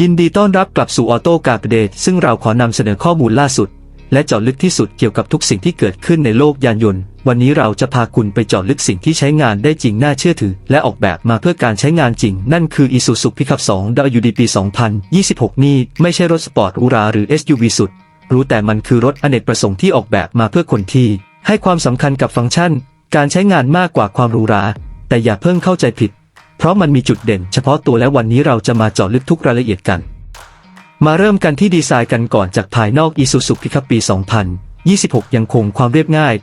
ยินดีต้อนรับกลับสู่ออโต้การเดตซึ่งเราขอนำเสนอข้อมูลล่าสุด และเจาะลึกที่สุดเกี่ยวกับทุกสิ่งที่เกิดขึ้นในโลกยานยนต์ วันนี้เราจะพาคุณไปเจาะลึกสิ่งที่ใช้งานได้จริงน่าเชื่อถือ และออกแบบมาเพื่อการใช้งานจริง นั่นคือ Isuzu Pickup 2 WD ปี2026 นี่ไม่ใช่รถสปอร์ตหรูหราหรือ SUV สุด รู้แต่มันคือรถอเนกประสงค์ที่ออกแบบมาเพื่อคนที่ ให้ความสำคัญกับฟังก์ชัน การใช้งานมากกว่าความหรูหราแต่อย่าเพิ่งเข้าใจผิด เพราะมันมีจุดเด่นเฉพาะตัวและวันนี้เราจะมาเจาะลึกทุกรายละเอียดกัน มาเริ่มกันที่ดีไซน์กันก่อนจากภายนอก Isuzu Pickup ปี 2026 ยังคงความเรียบง่าย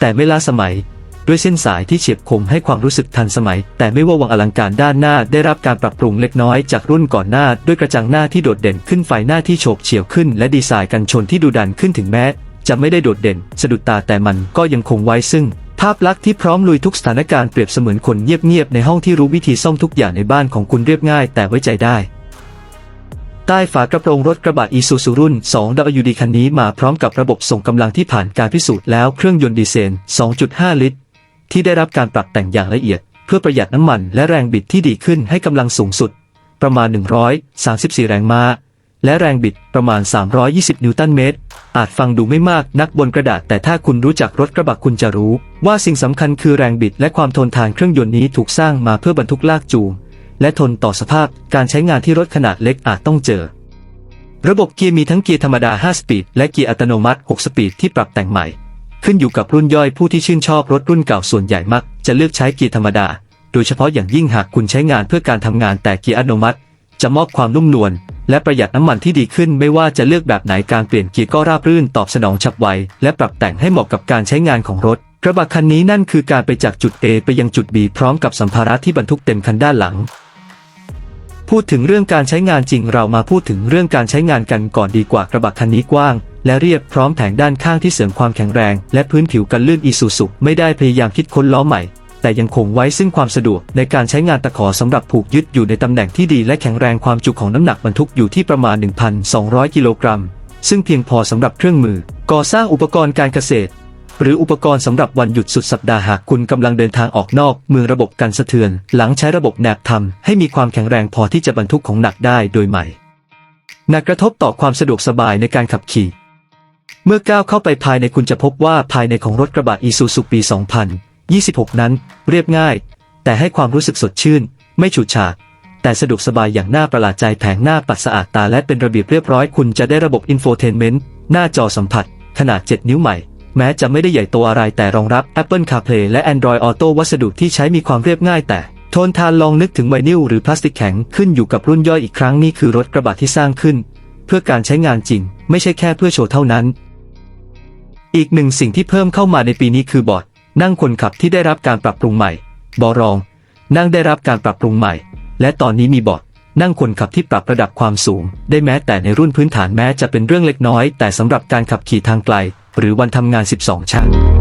แต่ไม่ล้าสมัย ด้วยเส้นสายที่เฉียบคมให้ความรู้สึกทันสมัย แต่ไม่ว่าวังอลังการด้านหน้าได้รับการปรับปรุงเล็กน้อยจากรุ่นก่อนหน้า ด้วยกระจังหน้าที่โดดเด่นขึ้นไฟหน้าที่โฉบเฉี่ยวขึ้น และดีไซน์กันชนที่ดูดันขึ้นถึงแม้ จะไม่ได้โดดเด่น สะดุดตาแต่มันก็ยังคงไว้ซึ่ง ภาพลักษณ์ที่พร้อมลุยทุกสถานการณ์เปรียบเสมือนคนเงียบๆในห้องที่รู้วิธีซ่อมทุกอย่างในบ้านของคุณเรียบง่ายแต่ไว้ใจได้ใต้ฝากระโปรงรถกระบะ Isuzu รุ่น 2WD คันนี้มาพร้อมกับระบบส่งกำลังที่ผ่านการพิสูจน์แล้วเครื่องยนต์ดีเซล 2.5 ลิตร ที่ได้รับการปรับแต่งอย่างละเอียด เพื่อประหยัดน้ำมันและแรงบิดที่ดีขึ้นให้กำลังสูงสุด ประมาณ 134 แรงม้า และแรงบิดประมาณ 320 นิวตันเมตร อาจฟังดูไม่มากนักบนกระดาษ แต่ถ้าคุณรู้จักรถกระบะคุณจะรู้ ว่าสิ่งสำคัญคือแรงบิดและความทนทานเครื่องยนต์นี้ถูกสร้างมาเพื่อบรรทุกลากจูงและทนต่อสภาพการใช้งานที่รถขนาดเล็กอาจต้องเจอ ระบบเกียร์มีทั้งเกียร์ธรรมดา 5 สปีด และเกียร์อัตโนมัติ 6 สปีดที่ปรับแต่งใหม่ ขึ้นอยู่กับรุ่นย่อยผู้ที่ชื่นชอบรถรุ่นเก่าส่วนใหญ่มัก จะเลือกใช้เกียร์ธรรมดา โดยเฉพาะอย่างยิ่งหากคุณใช้งานเพื่อการทำงานแต่เกียร์อัตโนมัติ จะมอบความนุ่มนวล และประหยัดน้ำมันที่ดีขึ้น ไม่ว่าจะเลือกแบบไหนการเปลี่ยนเกียร์ก็ราบรื่นตอบสนองฉับไว และปรับแต่งให้เหมาะกับการใช้งานของรถกระบะคันนี้นั่นคือการไปจากจุด A ไปยังจุด B พร้อมกับสัมภาระที่บรรทุกเต็มคันด้านหลัง พูดถึงเรื่องการใช้งานจริงเรามาพูดถึงเรื่องการใช้งานกันก่อนดีกว่ากระบะคันนี้กว้าง และเรียบพร้อมแผงด้านข้างที่เสริมความแข็งแรง และพื้นผิวกันลื่นอีซูซุไม่ได้พยายามคิดค้นล้อใหม่ แต่ยังคงไว้ซึ่งความสะดวกในการใช้งานตะขอสำหรับผูกยึดอยู่ในตำแหน่งที่ดีและแข็งแรงความจุของน้ำหนักบรรทุกอยู่ที่ประมาณ 1,200 กิโลกรัม ซึ่งเพียงพอสำหรับเครื่องมือ ก่อสร้างอุปกรณ์การเกษตร หรืออุปกรณ์สำหรับวันหยุดสุดสัปดาห์หากคุณกำลังเดินทางออกนอกเมืองระบบกันสะเทือน หลังใช้ระบบแนบทำให้มีความแข็งแรงพอที่จะบรรทุกของหนักได้โดยใหม่หนักกระทบต่อความสะดวกสบายในการขับขี่เมื่อก้าวเข้าไปภายในคุณจะพบว่าภายในของรถกระบะ Isuzu ปี 26 นั้น เรียบง่าย แต่ให้ความรู้สึกสดชื่น ไม่ฉูดฉาดแต่สะดวกสบายอย่างน่าประหลาดใจแผงหน้าปัดสะอาดตาและเป็นระเบียบเรียบร้อยคุณจะได้ระบบอินโฟเทนเมนต์หน้าจอสัมผัส ขนาด 7 นิ้วใหม่ แม้จะไม่ได้ใหญ่โตอะไรแต่รองรับ Apple CarPlay และ Android Auto วัสดุที่ใช้มีความเรียบง่ายแต่โทนทานลองนึกถึงไวนิลหรือพลาสติกแข็งขึ้นอยู่กับรุ่นย่อยอีกครั้งนี่คือรถกระบะที่สร้างขึ้น เพื่อการใช้งานจริง ไม่ใช่แค่เพื่อโชว์เท่านั้น อีกหนึ่งสิ่งที่เพิ่มเข้ามาในปีนี้คือบอร์ด นั่งคนขับที่ได้รับการปรับปรุงใหม่ บอรอง นั่งได้รับการปรับปรุงใหม่ และตอนนี้มีบอร์ดนั่งคนขับที่ปรับระดับความสูง ได้แม้แต่ในรุ่นพื้นฐานแม้จะเป็นเรื่องเล็กน้อย แต่สำหรับการขับขี่ทางไกล หรือวันทำงาน 12 ชั่ว